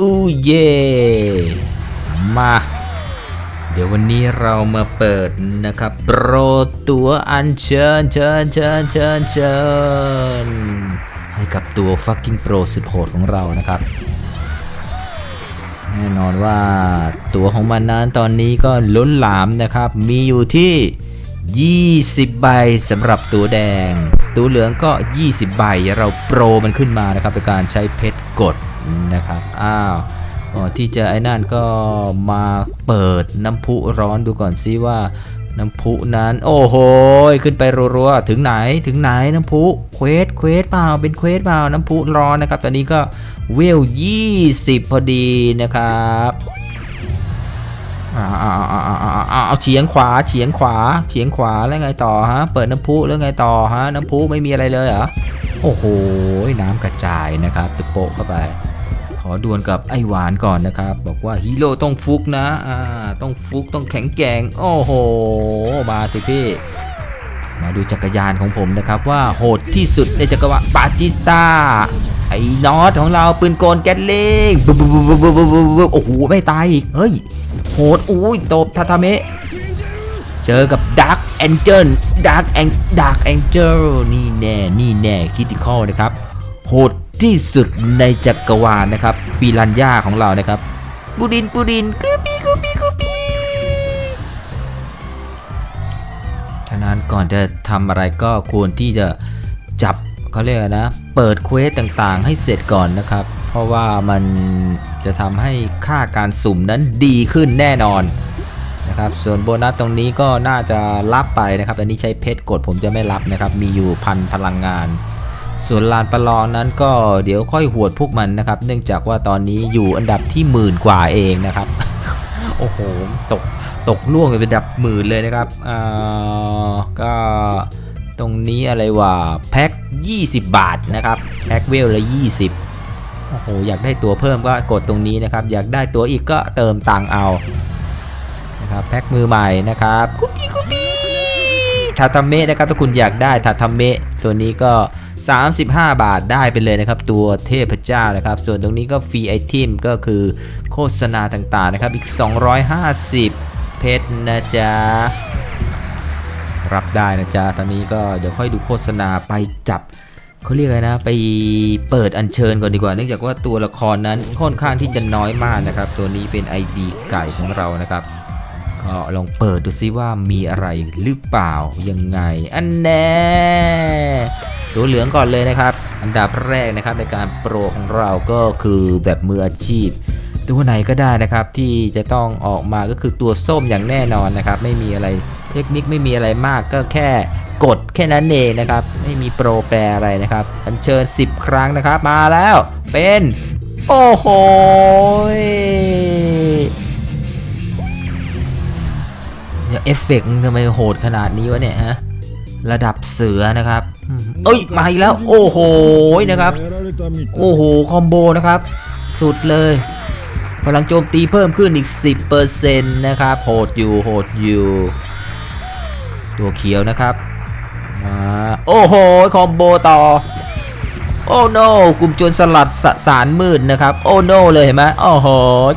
อู้เย่มา เดี๋ยววันนี้เรามาเปิดนะครับ โปรตัวอันเชิญเชิญเชิญเชิญเชิญให้กับตัว fucking pro สุดโหดของเรานะครับ แน่นอนว่าตัวของมันนั้นตอนนี้ก็ล้นหลามนะครับ มีอยู่ที่ 20 ใบสำหรับตัวแดง ตัวเหลืองก็ 20 ใบ เราโปรมันขึ้นมานะครับโดยการใช้เพชรกด นะครับ อ้าวที่จะไอ้นั่นก็มาเปิดน้ำพุร้อนดูก่อนซิว่าน้ำพุนั้น โอ้โหขึ้นไปรัวๆถึงไหนถึงไหนน้ำพุเควสเควสเปล่าเป็นเควสเปล่าน้ำพุร้อนนะครับ ตอนนี้ก็เวล20พอดีนะครับอ่าอ่าอ่าอ่าอ่าอ่าเอาเฉียงขวาเฉียงขวาเฉียงขวาแล้วไงต่อฮะเปิดน้ำพุแล้วไงต่อฮะน้ำพุไม่มีอะไรเลยเหรอโอ้โหน้ำกระจายนะครับตึกโปะเข้าไป อดวลกับไอหวานก่อนนะครับ บอกว่าฮีโร่ต้องฟุกนะอ่าต้องฟุกต้องแข็งแกร่งโอ้โห มาสิพี่ มาดูจักรยานของผมนะครับว่าโหดที่สุดในจักรวาลปาจิสตาไอ้นอตของเราปืนโกลแกนลิงบึบบึบบึบบึบโอ้โหไม่ตายอีกเฮ้ยโหดอุ้ยตบทาทาเมะเจอกับดักแองเจิลดักแองดักแองเจิลนี่แน่นี่แน่คิติคอลนะครับโหด ที่สุดในจักรวาลนะครับปีรันย่าของเรานะครับปูดินปูดินกูปีกูปีกูปีฉะนั้นก่อนจะทำอะไรก็ควรที่จะจับเขาเรียกอะไรนะ เปิดเควสต่างๆ ให้เสร็จก่อนนะครับ เพราะว่ามันจะทำให้ค่าการสุ่มนั้นดีขึ้นแน่นอนนะครับส่วนโบนัสตรงนี้ก็น่าจะรับไปนะครับ อันนี้ใช้เพชรกดผมจะไม่รับนะครับ มีอยู่พันพลังงาน ส่วนลานประลองนั้นก็เดี๋ยวค่อยหวดพวกมันนะครับ เนื่องจากว่าตอนนี้อยู่อันดับที่หมื่นกว่าเองนะครับ โอ้โห ตกตกล่วงไปเป็นอันดับหมื่นเลยนะครับอ่าก็ตรงนี้อะไรวะแพ็ค20 บาทนะครับแพ็คเวลละ 20 โอ้โห อยากได้ตัวเพิ่มก็กดตรงนี้นะครับ อยากได้ตัวอีกก็เติมตังค์เอานะครับแพ็คมือใหม่นะครับกุ๊ปี้กุ๊ปี้ทาทาเมะนะครับถ้าคุณอยากได้ทาทาเมะตัวนี้ก็ 35 บาทได้ไปเลยนะครับ ตัวเทพเจ้านะครับ ส่วนตรงนี้ก็ฟรีไอเทมก็คือโฆษณาต่างๆนะครับ อีก 250 เพชรนะจ๊ะ รับได้นะจ๊ะ ตอนนี้ก็เดี๋ยวค่อยดูโฆษณาไปจับเขาเรียกอะไรนะ ไปเปิดอัญเชิญก่อนดีกว่า เนื่องจากว่าตัวละครนั้นค่อนข้างที่จะน้อยมากนะครับ ตัวนี้เป็น ID ไก่ของเรานะครับ ก็ลองเปิดดูซิว่ามีอะไรหรือเปล่ายังไง อันแน่ตัวเหลืองก่อนเลยนะครับ อันดับแรกนะครับในการโปรของเราก็คือแบบมืออาชีพ ตัวไหนก็ได้นะครับ ที่จะต้องออกมาก็คือตัวส้มอย่างแน่นอนนะครับ ไม่มีอะไรเทคนิคไม่มีอะไรมากก็แค่กดแค่นั้นเองนะครับ ไม่มีโปรแปรอะไรนะครับ อัญเชิญ 10 ครั้งนะครับ มาแล้วเป็น โอ้โห เนี่ยเอฟเฟกต์ทำไมโหดขนาดนี้วะเนี่ยฮะระดับเสือนะครับอืมเอ้ยมาอีกแล้ว โอ้โหนะครับ โอ้โห คอมโบนะครับ สุดเลย พลังโจมตีเพิ่มขึ้นอีก 10%นะครับ โหดอยู่ โหดอยู่ ตัวเขียวนะครับมาโอ้โห คอมโบต่อ โอ้โนกลุ่มโจรสลัดสสารมืดนะครับ โอ้โนเลยเห็นไหมโอ้โห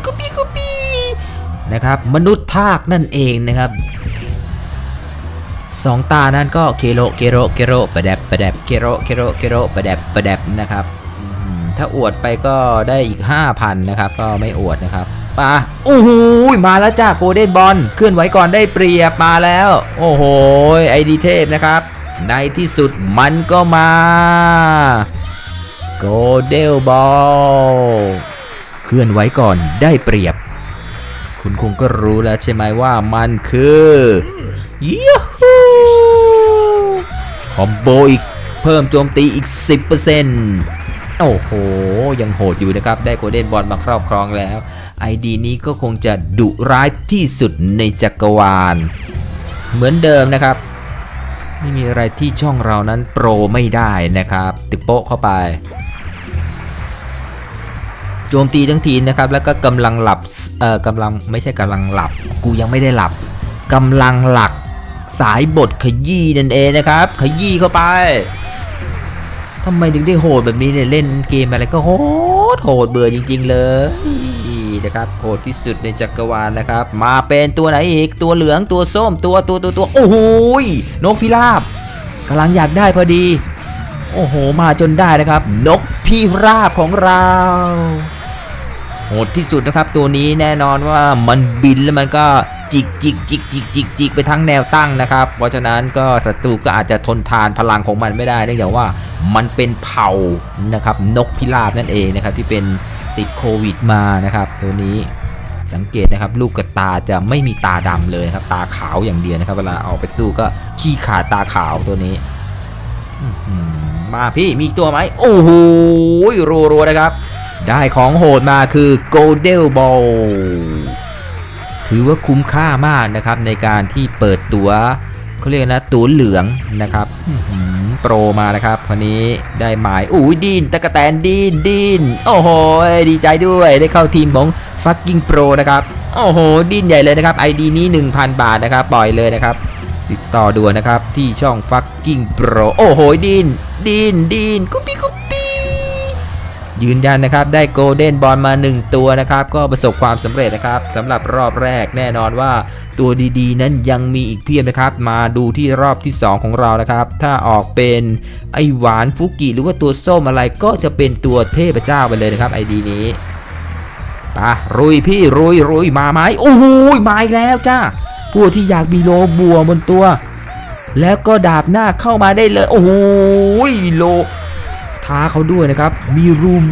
กุปี้กุปี้นะครับ มนุษย์ทากนั่นเองนะครับ สองตานั้นก็เคโรเคโรเคโรประแดบประแดบเคโรเคโรเคโรประแดบประแดบนะครับถ้าอวดไปก็ได้อีก 5,000 นะครับ ก็ไม่อวดนะครับปาโอ้โหมาแล้วจ้าโกลเด้นบอลเคลื่อนไหวก่อนได้เปรียบมาแล้ว โอ้โหไอดีเทพนะครับ ในที่สุดมันก็มาโกลเด้นบอลเคลื่อนไหวก่อนได้เปรียบ คุณคงก็รู้แล้วใช่ไหมว่ามันคือยูฮู คอมโบอีกเพิ่มโจมตีอีก 10%โอ้โห ยังโหดอยู่นะครับ ได้โกลเด้นบอลมาครอบครองแล้ว ID นี้ก็คงจะดุร้ายที่สุดในจักรวาล เหมือนเดิมนะครับ ไม่มีอะไรที่ช่องเรานั้นโปรไม่ได้นะครับ ติโป๊ะเข้าไปโจมตีทั้งทีนะครับ แล้วก็กำลังหลับ เอ่อกำลังไม่ใช่กำลังหลับ กูยังไม่ได้หลับกำลังหลัก สายบทขยี้นั่นเองนะครับ ขยี้เข้าไปทำไมถึงได้โหดแบบนี้เนี่ยเล่นเกมอะไรก็โหดโหดเบื่อจริง ๆ เลยนะครับโหดที่สุดในจักรวาลนะครับ มาเป็นตัวไหนอีกตัวเหลืองตัวส้มตัวตัวตัวตัวโอ้โหนกพิราบกำลังอยากได้พอดี โอ้โห มาจนได้นะครับ นกพิราบของเรา โหดที่สุดนะครับตัวนี้แน่นอนว่ามันบินแล้วมันก็จิกจิกจิกจิกจิกจิกไปทั้งแนวตั้งนะครับ เพราะฉะนั้นก็ศัตรูก็อาจจะทนทานพลังของมันไม่ได้เนื่องจากว่ามันเป็นเผ่านะครับนกพิราบนั่นเองนะครับที่เป็นติดโควิดมานะครับ ตัวนี้สังเกตนะครับลูกกระตาจะไม่มีตาดำเลยครับตาขาวอย่างเดียวนะครับ เวลาออกไปสู้ก็ขี้ขาดตาขาวตัวนี้มาพี่มีตัวไหมโอ้โหรัวๆนะครับ ได้ของโหดมาคือ Golden Ball ถือว่าคุ้มค่ามากนะครับในการที่เปิดตัวเขาเรียกนะตัวเหลืองนะครับโปรมานะครับคนนี้ได้หมายอุ้ยดินตะกะแตนดินดินโอ้โหดีใจด้วยได้เข้าทีมของ Fucking Pro นะครับโอ้โหดินใหญ่เลยนะครับ ID นี้ 1,000 บาทนะครับปล่อยเลยนะครับ ติดต่อด่วนนะครับที่ช่อง Fucking Pro โอ้โหดินดินดินกุ๊ปปี้กุ๊ปปี้ ยืนยันนะครับได้โกลเด้นบอลมา 1 ตัวนะครับก็ประสบความสำเร็จนะครับสำหรับรอบแรกแน่นอนว่าตัวดีๆ นั้นยังมีอีกเพียบนะครับ มาดูที่รอบที่ 2 ของเรานะครับ ถ้าออกเป็นไอหวานฟุกิหรือว่าตัวส้มอะไรก็จะเป็นตัวเทพเจ้าไปเลยนะครับไอดีนี้ปะรุยพี่รุยรุยมาไหมโอ้โหมาอีกแล้วจ้าผู้ที่อยากมีโลบัวบนตัว แล้วก็ดาบหน้าเข้ามาได้เลย โอ้โหโล ท้าเขาด้วยนะครับ มีรูม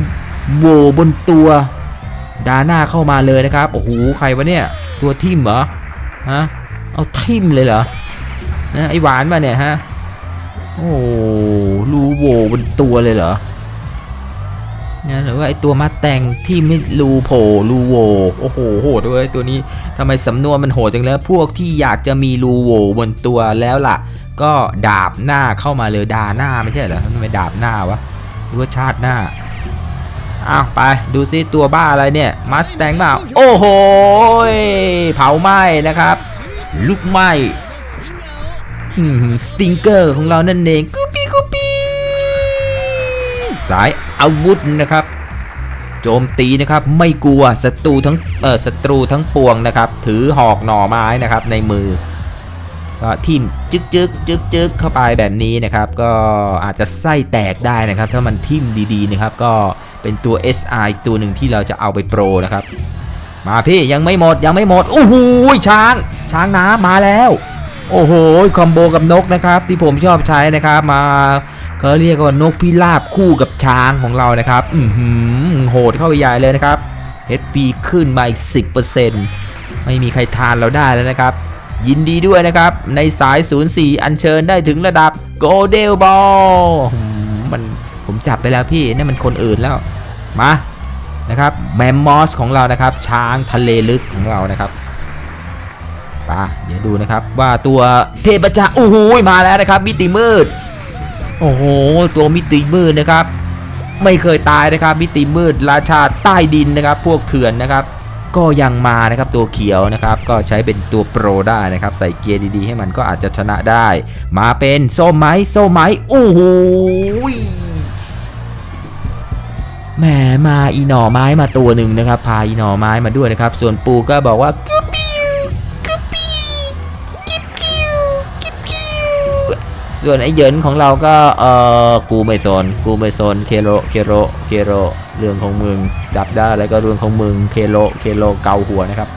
โวบนตัวดาหน้าเข้ามาเลยนะครับ โอ้โห ใครวะเนี่ย ตัวทิมเหรอ ฮะ เอาทิมเลยเหรอ นะไอหวานมาเนี่ยฮะ โอ้รูโวบนตัวเลยเหรอนี่ยหรือว่าไอตัวมาแต่งที่ไม่รูโผล่รูโว โอ้โห โหดด้วยตัวนี้ทำไมสำนวนมันโหดจังแล้ว พวกที่อยากจะมีรูโวบนตัวแล้วล่ะ ก็ดาบหน้าเข้ามาเลยดาหน้าไม่ใช่เหรอทำไมดาบหน้าวะ หรือว่าชาติหน้าอ้าวไปดูซิตัวบ้าอะไรเนี่ยมัสแตงเปล่าโอ้โหยเผาไหม้นะครับ ลุกไหม้สติงเกอร์ของเรานั่นเองกุปี้กุปี้สายอาวุธนะครับ โจมตีนะครับไม่กลัวศัตรูทั้งเออศัตรูทั้งปวงนะครับ ถือหอกหน่อไม้นะครับในมือก็ทิ่ม จึกจึกจึกจึกเข้าไปแบบนี้นะครับก็อาจจะไส้แตกได้นะครับ ถ้ามันทิ่มดีๆนะครับก็เป็นตัว SI ตัวหนึ่งที่เราจะเอาไปโปรนะครับ มาพี่ยังไม่หมดยังไม่หมดโอ้โหช้าง ช้างน้ำมาแล้ว โอ้โหคอมโบกับนกนะครับที่ผมชอบใช้นะครับมาก็เรียกว่านกพิราบคู่กับช้างของเรานะครับ อือหือโหดเข้าไปใหญ่เลยนะครับ HP ขึ้นมาอีก 10%ไม่มีใครทานเราได้แล้วนะครับ ยินดีด้วยนะครับ ในสาย 04 อัญเชิญได้ถึงระดับ g o l d e n Ball หืมมันผมจับไปแล้วพี่นั่มันคนอื่นแล้ว มานะครับแมมมอสของเรานะครับ ช้างทะเลลึกของเรานะครับไปเดี๋ยวดูนะครับว่าตัวเทพเจ้าโอ้โหมาแล้วนะครับ มิติมืด โอ้โห ตัวมิติมืดนะครับ ไม่เคยตายนะครับ มิติมืดราชาใต้ดินนะครับ พวกเถื่อนนะครับ ก็ยังมานะครับตัวเขียวนะครับก็ใช้เป็นตัวโปรได้นะครับใส่เกียร์ดีๆ ให้มันก็อาจจะชนะได้ มาเป็นส้มไหมส้มไหมโอ้โหแหมมาอีหน่อไม้มาตัวหนึ่งนะครับพาอีหน่อไม้มาด้วยนะครับ ส่วนปูก็บอกว่ากุปิวกุ๊บปิ้วกิ๊บกิ้วกิบกิวส่วนไอ้เหยินของเราก็เออกูไม่สนกูไม่สนเคโรเคโรเคโร เรื่องของมึงจับได้แล้วก็เรื่องของมึงเคโรเคโรเกาหัวนะครับ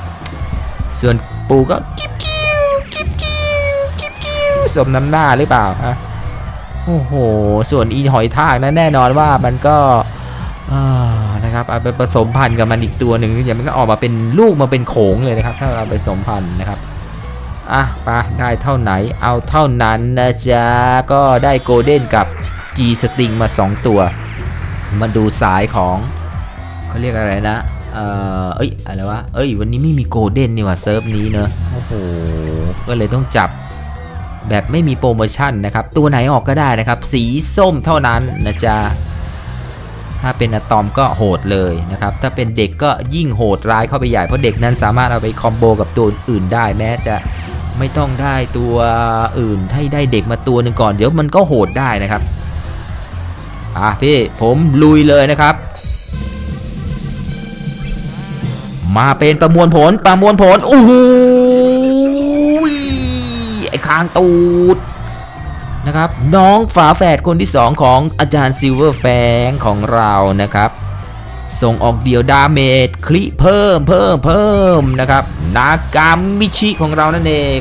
ส่วนปูก็กิ๊บกิ้วกิ๊บกิ้วกิ๊บกิ้วสมน้ำหน้าหรือเปล่าฮะโอ้โห ส่วนอีหอยทากนั้นแน่นอนว่ามันก็นะครับเอาไปผสมพันธุ์กับมันอีกตัวหนึ่งอย่างมันก็ออกมาเป็นลูกมาเป็นโขงเลยนะครับ ถ้าเราไปผสมพันธุ์นะครับอะไปได้เท่าไหนเอาเท่านั้นนะจ๊ะก็ได้โกลเด้นกับ G String มา 2 ตัว มาดูสายของเขาเรียกอะไรนะ เอ่อเอ้ยอะไรวะ เอ้ย วันนี้ไม่มีโกลเด้นนี่ว่ะเซิร์ฟนี้เนอะโอ้โห ก็เลยต้องจับแบบไม่มีโปรโมชั่นนะครับ ตัวไหนออกก็ได้นะครับ สีส้มเท่านั้นนะจ๊ะ ถ้าเป็นอะตอมก็โหดเลยนะครับ ถ้าเป็นเด็กก็ยิ่งโหดร้ายเข้าไปใหญ่ เพราะเด็กนั้นสามารถเอาไปคอมโบกับตัวอื่นได้แม้จะไม่ต้องได้ตัวอื่นให้ได้เด็กมาตัวหนึ่งก่อน เดี๋ยวมันก็โหดได้นะครับ อะพี่ผมลุยเลยนะครับ มาเป็นประมวลผลประมวลผลโอ้โหไอ้คางตูดนะครับน้องฝาแฝดคนที่ 2 ของอาจารย์ซิลเวอร์แฟงของเรานะครับ ส่งออกเดี่ยวดาเมจคลิเพิ่มเพิ่มเพิ่มนะครับ นากามิชิของเรานั่นเอง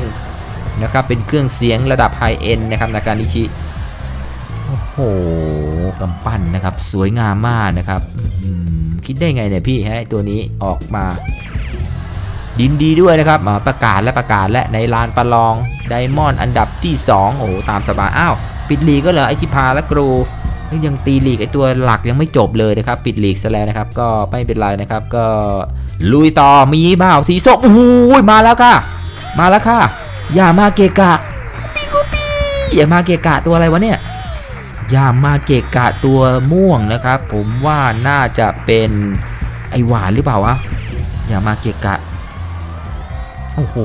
นะครับเป็นเครื่องเสียงระดับไฮเอ็นนะครับ นากามิชิ โอ้โห กำปั้นนะครับ สวยงามมากนะครับอื้อหือคิดได้ไงเนี่ยพี่ให้ตัวนี้ออกมาดินดีด้วยนะครับมาประกาศและประกาศและในลานประลองไดมอนด์อันดับที่ 2 โอ้โหตามสบายอ้าว ปิดลีกก็เหรอไอชิพาและกรูยังตีลีกไอตัวหลักยังไม่จบเลยนะครับ ปิดลีกซะแล้วนะครับ ก็ไม่เป็นไรนะครับ ก็ลุยต่อมีเปล่าสีส้มโอ้โหมาแล้วค่ะ มาแล้วค่ะ อย่ามาเกะกะปีกูปีอย่ามาเกะกะตัวอะไรวะเนี่ยอ ย่ามาเกะกะตัวม่วงนะครับ ผมว่าน่าจะเป็นไอหวานหรือเปล่าวะอย่ามาเกะกะโอ้โห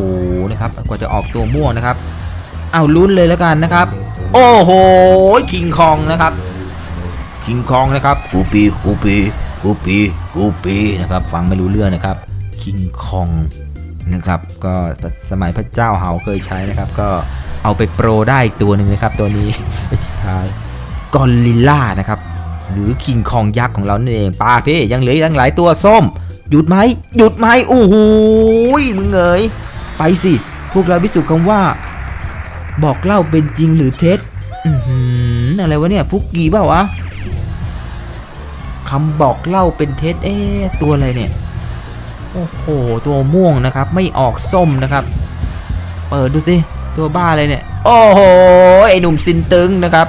นะครับกว่าจะออกตัวม่วงนะครับเอาลุ้นเลยแล้วกันนะครับ โอ้โหคิงคองนะครับคิงคองนะครับกูปีกูปีกูปีกูปีนะครับ ฟังไม่รู้เรื่องนะครับคิงคองนะครับ ก็สมัยพระเจ้าเฮาเคยใช้นะครับ ก็เอาไปโปรได้อีกตัวหนึ่งนะครับ ตัวนี้สุดท้าย กอริลล่านะครับ หรือคิงคองยักษ์ของเรานั่นเองป้าพี่ยังเหลืออีกตั้งหลายตัวส้ม หยุดไหมหยุดไหมโอ้โหมึงเอ๋ยไปสิ พวกเราพิสูจน์คำว่า บอกเล่าเป็นจริงหรือเท็จอืออะไรวะเนี่ยฟุกกี้เปล่าวะคำบอกเล่าเป็นเท็จเอ๊ตัวอะไรเนี่ยโอ้โหตัวม่วงนะครับไม่ออกส้มนะครับ เปิดดูสิตัวบ้าเลยเนี่ย โอ้โหไอหนุ่มซินตึงนะครับ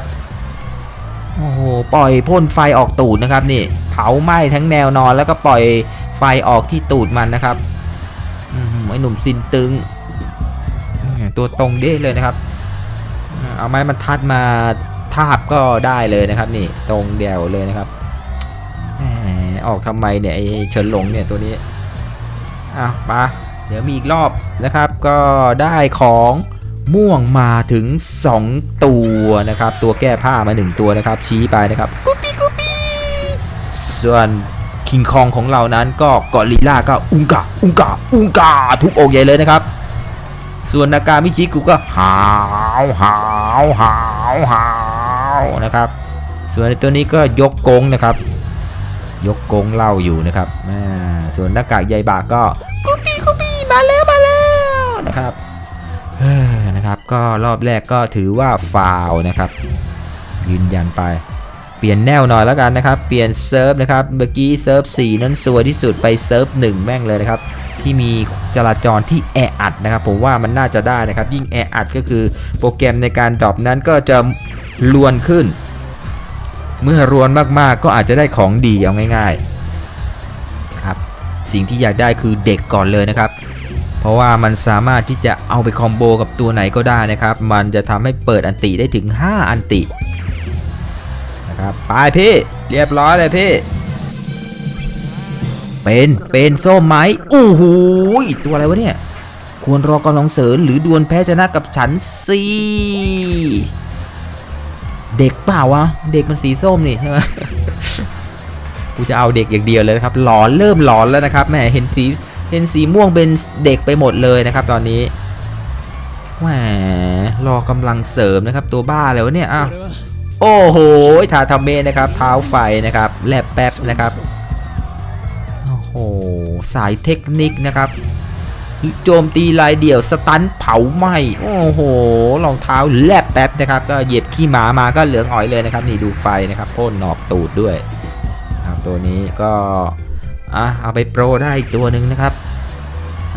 โอ้โหปล่อยพ่นไฟออกตูดนะครับนี่ เผาไหม้ทั้งแนวนอนแล้วก็ปล่อยไฟออกที่ตูดมันนะครับอือหือไอหนุ่มซินตึง ตัวตรงเด้เลยนะครับ เอาไม้บรรทัดมาทาบก็ได้เลยนะครับ นี่ตรงเดียวเลยนะครับออกทำไมเนี่ยไอเฉินหลงเนี่ยตัวนี้อะมาเดี๋ยวมีอีกรอบนะครับ ก็ได้ของ ม่วงมาถึง 2 ตัวนะครับ ตัวแก้ผ้ามา 1 ตัวนะครับ ชี้ไปนะครับกุ๊ปปี้กุ๊ปปี้ส่วนคิงคองของเรานั้นก็กอริล่าก็อุงกาอุงกาอุงกาทุบอกใหญ่เลยนะครับ ส่วนนากามิชิกุก็หาวหาวหาวหาวนะครับ ส่วนตัวนี้ก็ยกกงนะครับ ยกกงเล่าอยู่นะครับส่วนหน้ากากใยบากก็กุปปี้กุปปี้มาแล้วมาแล้ว ก็รอบแรกก็ถือว่าฟาวนะครับ ยืนยันไป เปลี่ยนแนวหน่อยแล้วกันนะครับ เปลี่ยนเซิร์ฟนะครับ เมื่อกี้เซิร์ฟ4นั้นสวยที่สุดไปเซิร์ฟ1แม่งเลยนะครับ ที่มีจราจรที่แออัดนะครับ ผมว่ามันน่าจะได้นะครับ ยิ่งแออัดก็คือโปรแกรมในการดรอปนั้นก็จะลวนขึ้น เมื่อรวนมากๆก็อาจจะได้ของดีเอาง่าย ๆ ครับ สิ่งที่อยากได้คือเด็กก่อนเลยนะครับ ราะว่ามันสามารถที่จะเอาไปคอมโบกับตัวไหนก็ได้นะครับ มันจะทำให้เปิดอันติได้ถึง 5 อันตินะครับไปพี่ เรียบร้อยเลยพี่ เป็นเป็นส้มไหมโอ้โหตัวอะไรวะเนี่ย ควรรอกำลังเสริญหรือดวลแพ้ชนะกับฉันสิเด็กเปล่าวะเด็กมันสีส้มนี่ใช่ไหมกูจะเอาเด็กอย่างเดียวเลยนะครับ หลอนเริ่มหลอนแล้วนะครับแหมเห็นสี เห็นสีม่วงเป็นเด็กไปหมดเลยนะครับตอนนี้แหมรอกำลังเสริมนะครับตัวบ้าเลยวเนี่ยอ้าวโอ้โหทาทาเมนะครับ เท้าไฟนะครับแลบแป๊บนะครับโอ้โหสายเทคนิคนะครับ โจมตีลายเดี่ยวสตันเผาไหมโอ้โหรองเท้าแลบแป๊บนะครับ ก็เหยียบขี้หมามาก็เหลืองอ๋อยเลยนะครับ นี่ดูไฟนะครับพ่นหนอบตูดด้วยครับตัวนี้ก็ อะเอาไปโปรได้อีกตัวหนึ่งนะครับ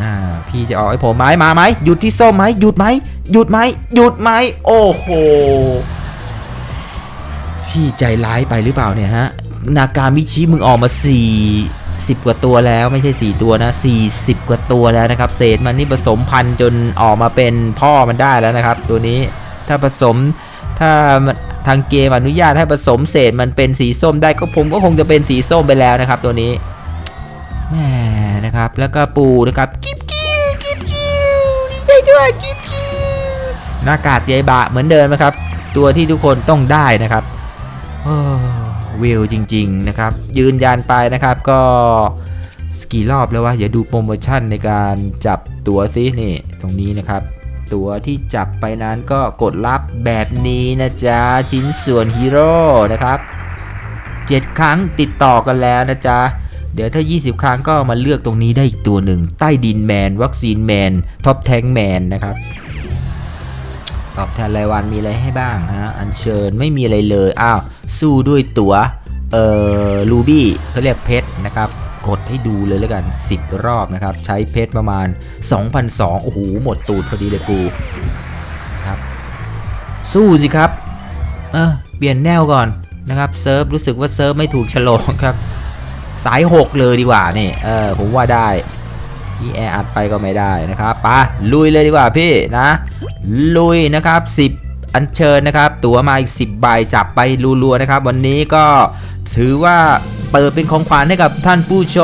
อ่าพี่จะออกไอ้ผมไหมมาไหมหยุดที่ส้มไหมหยุดไหมหยุดไหมหยุดไหมโอ้โหพี่ใจร้ายไปหรือเปล่าเนี่ยฮะนากามิชิมึงออกมา4 10 กว่าตัวแล้วไม่ใช่ 4 ตัวนะ 40 กว่าตัวแล้วนะครับ เศษมันนี่ผสมพันธุ์จนออกมาเป็นพ่อมันได้แล้วนะครับ ตัวนี้ถ้าผสมถ้าทางเกมอนุญาตให้ผสมเศษมันเป็นสีส้มได้ก็ผมก็คงจะเป็นสีส้มไปแล้วนะครับ ตัวนี้ แหมนะครับ แล้วก็ปูนะครับกิ๊บกิ้วกิ๊บกิ้วดีใจด้วยกิ๊บกิ้วหน้ากากใยบะเหมือนเดิมนะครับ ตัวที่ทุกคนต้องได้นะครับโอ้วิวจริง ๆ นะครับ ยืนยันไปนะครับก็สกี่รอบแล้ววะอย่าดูโปรโมชั่นในการจับตั๋วซินี่ ตรงนี้นะครับ ตั๋วที่จับไปนั้นก็กดรับแบบนี้นะจ๊ะ ชิ้นส่วนฮีโร่นะครับ 7 ครั้งติดต่อกันแล้วนะจ๊ะ เดี๋ยวถ้า 20 ครั้งก็มาเลือกตรงนี้ได้อีกตัวหนึ่ง ใต้ดินแมน วัคซีนแมน ท็อปแทงแมนนะครับ ตอบแทนรายวันมีอะไรให้บ้างฮะ อัญเชิญไม่มีอะไรเลย อ้าว สู้ด้วยตัวเอ่อรูบี้เขาเรียกเพชรนะครับกดให้ดูเลยแล้วกัน 10 รอบนะครับ ใช้เพชรประมาณ2,200โอ้โห หมดตูดพอดีเลยกูนะครับ สู้สิครับ เออเปลี่ยนแนวก่อนนะครับ เซิร์ฟรู้สึกว่าเซิร์ฟไม่ถูกฉลกครับ สาย 6 เลยดีกว่านี่เออผมว่าได้พี่แออัดไปก็ไม่ได้นะครับปะลุยเลยดีกว่าพี่นะ ลุยนะครับ 10 อัญเชิญนะครับ ตั๋วมาอีก 10 ใบจับไปรัวๆนะครับ วันนี้ก็ถือว่าเปิดเป็นของขวัญให้กับท่านผู้ช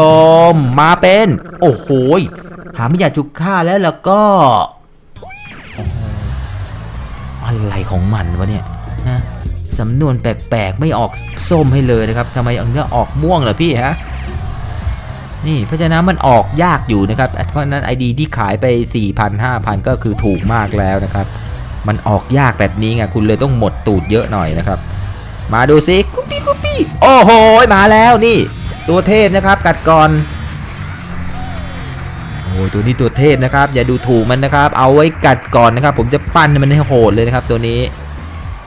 มมาเป็น โอ้โหหาไม่อยากถูกฆ่าแล้วแล้วก็โอ้โหอะไรของมันวะเนี่ยนะ สำนวนแปลกๆ ไม่ออกส้มให้เลยนะครับทำไมอันเนี้ยออกม่วงเหรอพี่ฮะนี่เพราะฉะนั้นมันออกยากอยู่นะครับ เพราะฉะนั้น ID ที่ขายไป4,000 5,000 ก็คือถูกมากแล้วนะครับ มันออกยากแบบนี้ไงคุณเลยต้องหมดตูดเยอะหน่อยนะครับ มาดูซิกุปปี้กุปปี้โอ้โหมาแล้วนี่ ตัวเทพนะครับกัดก่อนโอ้ตัวนี้ตัวเทพนะครับ อย่าดูถูกมันนะครับ เอาไว้กัดก่อนนะครับ ผมจะปั้นมันให้โหดเลยนะครับ ตัวนี้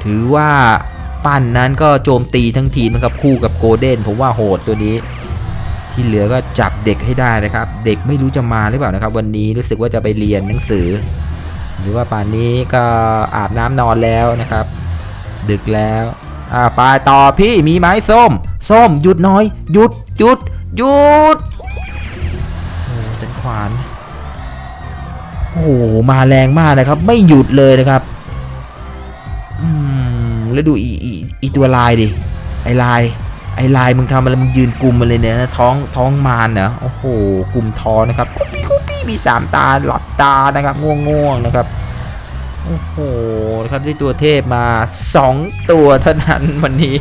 ถือว่า ปั้นนั้นก็โจมตีทั้งทีมนะครับคู่กับโกลเด้นผมว่าโหดตัวนี้ ที่เหลือก็จับเด็กให้ได้นะครับ เด็กไม่รู้จะมาหรือเปล่านะครับ วันนี้รู้สึกว่าจะไปเรียนหนังสือ หรือว่าป่านนี้ก็อาบน้ำนอนแล้วนะครับ ดึกแล้วอ่าไปต่อพี่มีไหมส้ม ส้มหยุดน้อยหยุดหยุดหยุดโอ้สันขวานโอ้โหมาแรงมากนะครับ ไม่หยุดเลยนะครับ แล้วดูอีอีอีตัวลายดิไอลายไอลายมึงทำอะไรมึงยืนกลุ่มมันเลยเนี่ยนะท้องท้องมารเนะโอ้โหกลุ่มท้อนะครับคุปปี้คุปปี้มีสามตาหลับตานะครับง่วงง่วงนะครับโอ้โหนะครับได้ตัวเทพมาสองตัวเท่านั้นวันนี้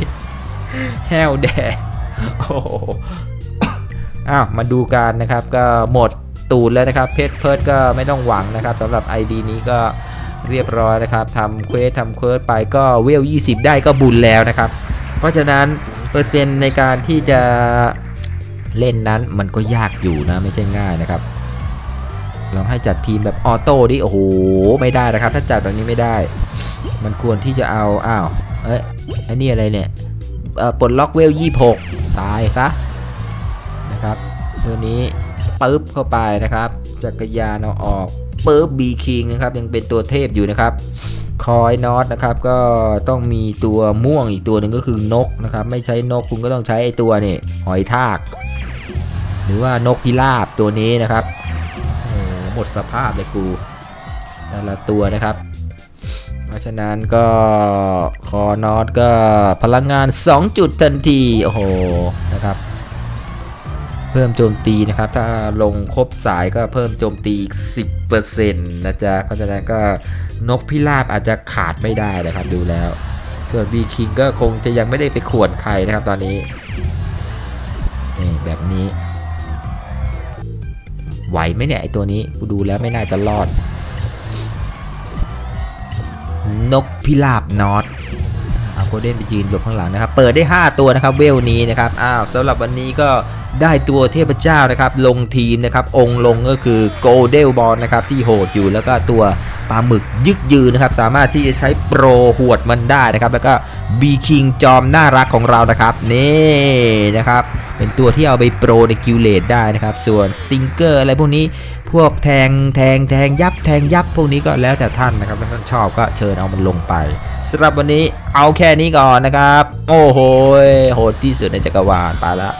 แห้วแดงโอ้โหอ้าวมาดูกันนะครับก็หมดตูดแล้วนะครับ เพชรเพิร์ดก็ไม่ต้องหวังนะครับสำหรับ ID นี้ก็ เรียบร้อยนะครับทำเควสทำเควสไปก็เวล 20 ได้ก็บุญแล้วนะครับ เพราะฉะนั้นเปอร์เซ็นต์ในการที่จะเล่นนั้นมันก็ยากอยู่นะไม่ใช่ง่ายนะครับลองให้จัดทีมแบบออโต้ดิโอ้โหไม่ได้นะครับ ถ้าจัดแบบนี้ไม่ได้ มันควรที่จะเอาอ้าวเอ้ยไอ้นี่อะไรเนี่ยปลดล็อกเวล 26 ตายซะนะครับตัวนี้ปึ๊บเข้าไปนะครับ จักรยานเอาออกเปึ๊บบีคิงนะครับยังเป็นตัวเทพอยู่นะครับคอยน็อตนะครับก็ต้องมีตัวม่วงอีกตัวหนึ่งก็คือนกนะครับไม่ใช้นกคุณก็ต้องใช้ไอตัวนี่หอยทาก หรือว่านกพิราบตัวนี้นะครับโอ้โหหมดสภาพเลยกูแต่ละตัวนะครับ เพราะฉะนั้นก็คอนอตก็พลังงาน 2 จุดทันทีโอ้โหนะครับ เพิ่มโจมตีนะครับ ถ้าลงครบสายก็เพิ่มโจมตีอีก 10%นะจ๊ะ เพราะฉะนั้นก็นกพิราบอาจจะขาดไม่ได้นะครับดูแล้ว ส่วนบีคิงก็คงจะยังไม่ได้ไปขวนใครนะครับตอนนี้ นี่แบบนี้ ไหวไหมเนี่ยไอตัวนี้กูดูแล้วไม่น่าจะรอด นกพิราบนอตเอาโกลเด้นไปยืนหลบข้างหลังนะครับ เปิดได้ 5 ตัวนะครับเวลนี้นะครับ อ้าวสำหรับวันนี้ก็ ได้ตัวเทพเจ้านะครับลงทีมนะครับองค์ลงก็คือโกลเดลบอลนะครับที่โหดอยู่แล้วก็ตัวปลาหมึกยึกยืนนะครับสามารถที่จะใช้โปรหวดมันได้นะครับ แล้วก็บีคิงจอมน่ารักของเรานะครับนี่นะครับเป็นตัวที่เอาไปโปรในกิลเลตได้นะครับ ส่วนสติงเกอร์อะไรพวกนี้พวกแทงแทงแทงยับแทงยับพวกนี้ก็แล้วแต่ท่านนะครับถ้าท่านชอบก็เชิญเอามันลงไปสำหรับวันนี้เอาแค่นี้ก่อนนะครับ โอ้โหโหดที่สุดในจักรวาลไปละ